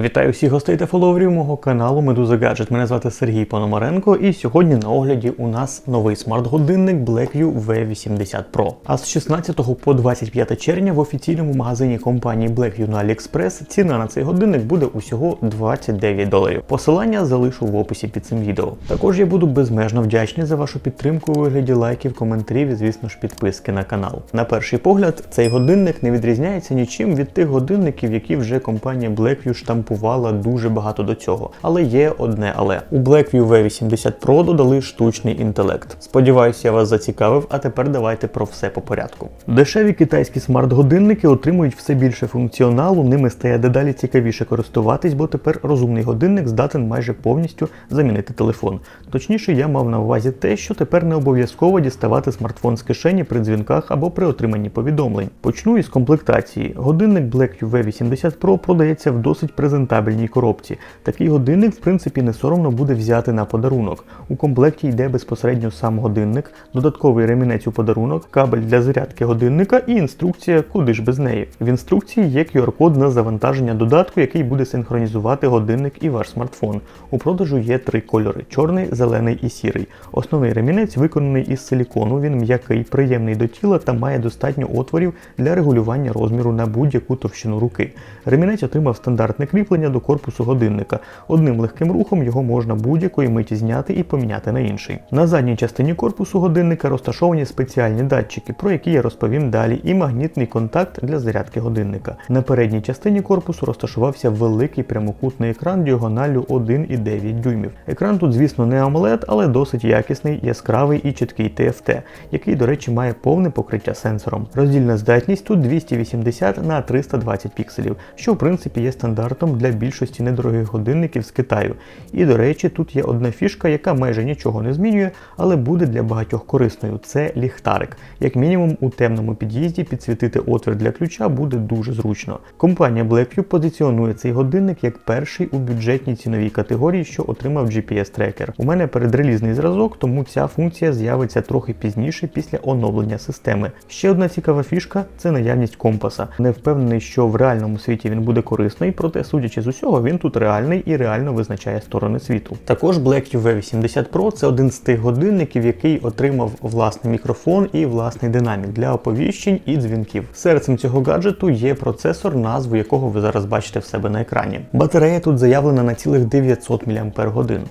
Вітаю всіх гостей та фоловерів мого каналу Медуза Гаджет. Мене звати Сергій Пономаренко, і сьогодні на огляді у нас новий смарт-годинник Blackview V80 Pro. А з 16 по 25 червня в офіційному магазині компанії Blackview на AliExpress ціна на цей годинник буде усього 29 доларів. Посилання залишу в описі під цим відео. Також я буду безмежно вдячний за вашу підтримку у вигляді лайків, коментарів і, звісно ж, підписки на канал. На перший погляд, цей годинник не відрізняється нічим від тих годинників, які вже компанія Blackview штампувала дуже багато до цього. Але є одне але у Blackview V80 Pro додали штучний інтелект. Сподіваюся, я вас зацікавив, а тепер давайте про все по порядку. Дешеві китайські смарт-годинники отримують все більше функціоналу, ними стає дедалі цікавіше користуватись, бо тепер розумний годинник здатен майже повністю замінити телефон. Точніше, я мав на увазі те, що тепер не обов'язково діставати смартфон з кишені при дзвінках або при отриманні повідомлень. Почну із комплектації. Годинник Blackview V80 Pro продається в досить презентабельній коробці. Такий годинник, в принципі, не соромно буде взяти на подарунок. У комплекті йде безпосередньо сам годинник, додатковий ремінець у подарунок, кабель для зарядки годинника і інструкція, куди ж без неї. В інструкції є QR-код на завантаження додатку, який буде синхронізувати годинник і ваш смартфон. У продажу є три кольори: чорний, зелений і сірий. Основний ремінець виконаний із силікону. Він м'який, приємний до тіла та має достатньо отворів для регулювання розміру на будь-яку товщину руки. Ремінець отримав стандартне кріплення до корпусу годинника. Одним легким рухом його можна будь-якої миті зняти і поміняти на інший. На задній частині корпусу годинника розташовані спеціальні датчики, про які я розповім далі, і магнітний контакт для зарядки годинника. На передній частині корпусу розташувався великий прямокутний екран діагоналю 1,9 дюймів. Екран тут, звісно, не AMOLED, але досить якісний, яскравий і чіткий TFT, який, до речі, має повне покриття сенсором. Роздільна здатність тут 280 на 320 пікселів, що в принципі є стандартом для більшості недорогих годинників з Китаю. І до речі, тут є одна фішка, яка майже нічого не змінює, але буде для багатьох корисною. Це ліхтарик. Як мінімум, у темному під'їзді підсвітити отвір для ключа буде дуже зручно. Компанія Blackview позиціонує цей годинник як перший у бюджетній ціновій категорії, що отримав GPS-трекер. У мене передрелізний зразок, тому ця функція з'явиться трохи пізніше після оновлення системи. Ще одна цікава фішка це наявність компаса. Не впевнений, що в реальному світі він буде корисний, проте, судячи з усього, він тут реальний і реально визначає сторони світу. Також Blackview V80 Pro це один з тих годинників, який отримав власний мікрофон і власний динамік для оповіщень і дзвінків. Серцем цього гаджету є процесор, назву якого ви зараз бачите в себе на екрані. Батарея тут заявлена на цілих 900 мАч.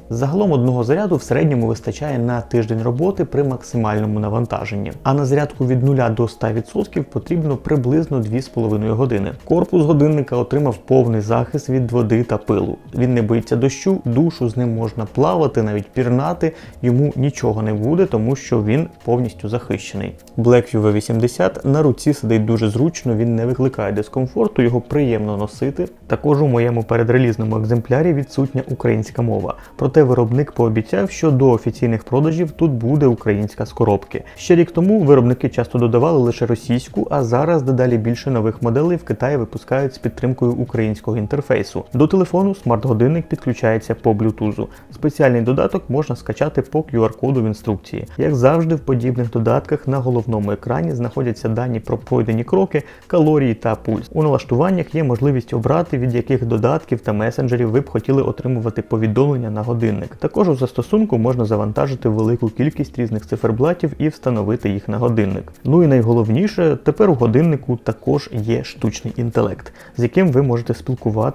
Загалом одного заряду в середньому вистачає на тиждень роботи при максимальному навантаженні. А на зарядку від 0 до 100% потрібно приблизно 2,5 години. Корпус годинника отримав повний захист від води та пилу. Він не боїться дощу, душу з ним можна плавати, навіть пірнати. Йому нічого не буде, тому що він повністю захищений. Blackview V80 на руці сидить дуже зручно, він не викликає дискомфорту, його приємно носити. Також у моєму передрелізному екземплярі відсутня українська мова. Проте виробник пообіцяв, що до офіційних продажів тут буде українська з коробки. Ще рік тому виробники часто додавали лише російську, а зараз дедалі більше нових моделей в Китаї випускають з підтримкою українського інтерфейсу. До телефону смарт-годинник підключається по блютузу. Спеціальний додаток можна скачати по QR-коду в інструкції. Як завжди, в подібних додатках на головному екрані знаходяться дані про пройдені кроки, калорії та пульс. У налаштуваннях є можливість обрати, від яких додатків та месенджерів ви б хотіли отримувати повідомлення на годинник. Також у застосунку можна завантажити велику кількість різних циферблатів і встановити їх на годинник. Ну і найголовніше, тепер у годиннику також є штучний інтелект, з яким ви можете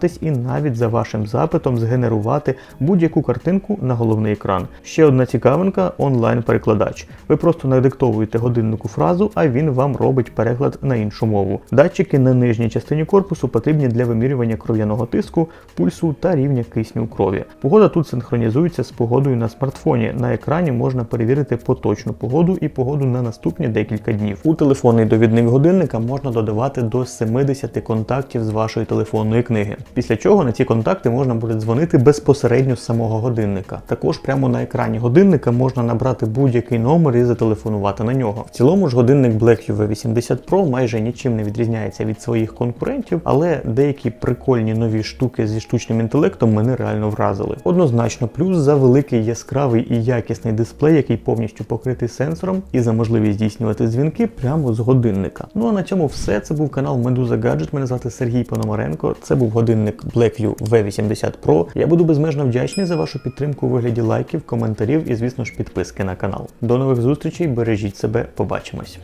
спілкуватись і навіть за вашим запитом згенерувати будь-яку картинку на головний екран. Ще одна цікавинка онлайн-перекладач. Ви просто надиктовуєте годиннику фразу, а він вам робить переклад на іншу мову. Датчики на нижній частині корпусу потрібні для вимірювання кров'яного тиску, пульсу та рівня кисню у крові. Погода тут синхронізується з погодою на смартфоні. На екрані можна перевірити поточну погоду і погоду на наступні декілька днів. У телефонний довідник годинника можна додавати до 70 контактів з вашої телефонної книги. Після чого на ці контакти можна буде дзвонити безпосередньо з самого годинника. Також прямо на екрані годинника можна набрати будь-який номер і зателефонувати на нього. В цілому ж годинник Blackview V80 Pro майже нічим не відрізняється від своїх конкурентів, але деякі прикольні нові штуки зі штучним інтелектом мене реально вразили. Однозначно, плюс за великий яскравий і якісний дисплей, який повністю покритий сенсором, і за можливість здійснювати дзвінки прямо з годинника. Ну а на цьому все. Це був канал Медуза Гаджет. Мене звати Сергій Пономаренко. Це був годинник. Смарт-годинник Blackview V80 Pro. Я буду безмежно вдячний за вашу підтримку у вигляді лайків, коментарів і, звісно ж, підписки на канал. До нових зустрічей, бережіть себе, побачимось.